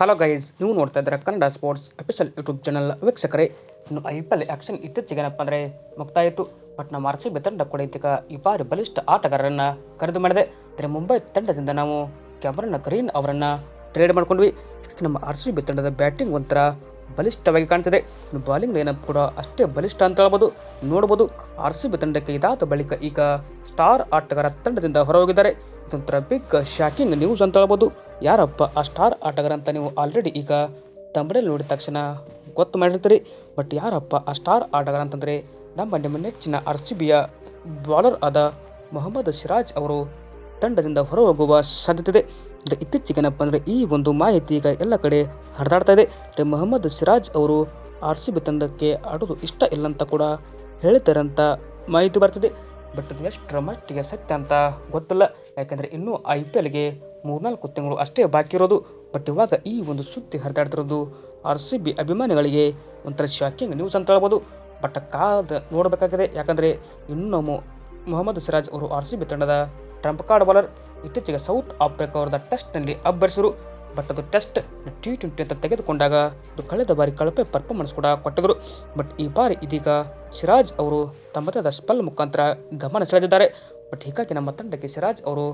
Hello guys ನೀವು ನೋಡ್ತಾ ಇದ್ದೀರಾ Kannada sports official YouTube channel ವೀಕ್ಷಕರೇ, ಇನ್ನು ಐ ಪಿ ಎಲ್ ಆಕ್ಷನ್ ಇತ್ತೀಚೆಗೆ ಏನಪ್ಪ ಅಂದರೆ ಮುಕ್ತಾಯ ಬಟ್ ನಮ್ಮ ಆರ್ ಸಿ ಬಿ ತಂಡ ಕೂಡ ಇದೀಗ ಈ ಬಾರಿ ಬಲಿಷ್ಠ ಆಟಗಾರರನ್ನು ಖರೀದಿ ಮಾಡಿದೆ. ಅಂದರೆ ಮುಂಬೈ ತಂಡದಿಂದ ನಾವು ಕ್ಯಾಮರನ್ ಗ್ರೀನ್ ಅವರನ್ನು ಟ್ರೇಡ್ ಮಾಡ್ಕೊಂಡ್ವಿ. ನಮ್ಮ ಆರ್ ಸಿ ಬಿ ತಂಡದ ಬ್ಯಾಟಿಂಗ್ ಒಂಥರ ಬಲಿಷ್ಠವಾಗಿ ಕಾಣ್ತಿದೆ. ಇನ್ನು ಬಾಲಿಂಗ್ ಲೈನಪ್ ಕೂಡ ಅಷ್ಟೇ ಬಲಿಷ್ಠ ಅಂತ ಹೇಳ್ಬೋದು. ನೋಡ್ಬೋದು, ಆರ್ ಸಿ ಬಿ ತಂಡಕ್ಕೆ ಇದಾದ ಬಳಿಕ ಈಗ ಸ್ಟಾರ್ ಆಟಗಾರ ತಂಡದಿಂದ ಹೊರಹೋಗಿದ್ದಾರೆ. ಇದೊಂಥರ ಬಿಗ್ ಶಾಕಿಂಗ್ ನ್ಯೂಸ್ ಅಂತ ಹೇಳ್ಬೋದು. ಯಾರಪ್ಪ ಆ ಸ್ಟಾರ್ ಆಟಗಾರ ಅಂತ ನೀವು ಆಲ್ರೆಡಿ ಈಗ ತಮಿಳಲ್ಲಿ ನೋಡಿದ ತಕ್ಷಣ ಗೊತ್ತು ಮಾಡಿರ್ತೀರಿ. ಬಟ್ ಯಾರಪ್ಪ ಆ ಸ್ಟಾರ್ ಆಟಗಾರ ಅಂತಂದರೆ ನಮ್ಮ ನಿಮ್ಮ ನೆಚ್ಚಿನ ಆರ್ ಸಿ ಬಿಯ ಬಾಲರ್ ಆದ ಮೊಹಮ್ಮದ್ ಸಿರಾಜ್ ಅವರು ತಂಡದಿಂದ ಹೊರಹೋಗುವ ಸಾಧ್ಯತೆ ಇದೆ. ಇತ್ತೀಚೆಗೆ ಇತ್ತೀಚೆಗೇನಪ್ಪ ಅಂದರೆ ಈ ಒಂದು ಮಾಹಿತಿ ಈಗ ಎಲ್ಲ ಕಡೆ ಹರಿದಾಡ್ತಾ ಇದೆ. ಮೊಹಮ್ಮದ್ ಸಿರಾಜ್ ಅವರು ಆರ್ ಸಿ ಬಿ ತಂಡಕ್ಕೆ ಆಡೋದು ಇಷ್ಟ ಇಲ್ಲ ಅಂತ ಕೂಡ ಹೇಳ್ತಾರೆ ಅಂತ ಮಾಹಿತಿ ಬರ್ತದೆ. ಬಟ್ ಅದು ಎಷ್ಟರ ಮಟ್ಟಿಗೆ ಸತ್ಯ ಅಂತ ಗೊತ್ತಿಲ್ಲ. ಯಾಕಂದರೆ ಇನ್ನೂ ಐ ಪಿ ಎಲ್ಗೆ ಮೂರ್ನಾಲ್ಕು ತಿಂಗಳು ಅಷ್ಟೇ ಬಾಕಿ ಇರೋದು. ಬಟ್ ಇವಾಗ ಈ ಒಂದು ಸುದ್ದಿ ಹರಿದಾಡ್ತಿರೋದು ಆರ್ ಸಿ ಬಿ ಅಭಿಮಾನಿಗಳಿಗೆ ಒಂಥರ ಶಾಕಿಂಗ್ ನ್ಯೂಸ್ ಅಂತ ಹೇಳ್ಬೋದು. ಬಟ್ ಕಾದ ನೋಡಬೇಕಾಗಿದೆ. ಯಾಕಂದರೆ ಇನ್ನೂ ಮೊಹಮ್ಮದ್ ಸಿರಾಜ್ ಅವರು ಆರ್ ಸಿ ಬಿ ತಂಡದ ಟ್ರಂಪ್ ಕಾರ್ಡ್ ಬಾಲರ್. ಇತ್ತೀಚೆಗೆ ಸೌತ್ ಆಫ್ರಿಕಾ ಅವರದ ಟೆಸ್ಟ್ನಲ್ಲಿ ಅಬ್ಬರಿಸಿದರು ಬಟ್ ಅದು ಟೆಸ್ಟ್ ಟಿ ಟ್ವೆಂಟಿ ಅಂತ ತೆಗೆದುಕೊಂಡಾಗ ಅದು ಕಳೆದ ಬಾರಿ ಕಳಪೆ ಪರ್ಫಾರ್ಮೆನ್ಸ್ ಕೂಡ ಕೊಟ್ಟಿದ್ರು ಬಟ್ ಈ ಬಾರಿ ಇದೀಗ ಸಿರಾಜ್ ಅವರು ತಮ್ಮದೇ ಸ್ಪೆಲ್ ಮುಖಾಂತರ ಗಮನ ಸೆಳೆದಿದ್ದಾರೆ. ಬಟ್ ಹೀಗಾಗಿ ನಮ್ಮ ತಂಡಕ್ಕೆ ಸಿರಾಜ್ ಅವರು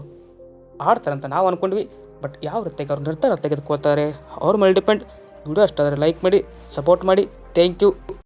ಆಡ್ತಾರೆ ಅಂತ ನಾವು ಅಂದ್ಕೊಂಡ್ವಿ ಬಟ್ ಯಾವ ರೀತಿಯಾಗಿ ಅವ್ರು ನಿರ್ಧಾರ ತೆಗೆದುಕೊಳ್ತಾರೆ. ಅವ್ರ ಮೇಲೆ ಡಿಪೆಂಡ್. ವಿಡಿಯೋ ಅಷ್ಟಾದರೆ ಲೈಕ್ ಮಾಡಿ ಸಪೋರ್ಟ್ ಮಾಡಿ. Thank you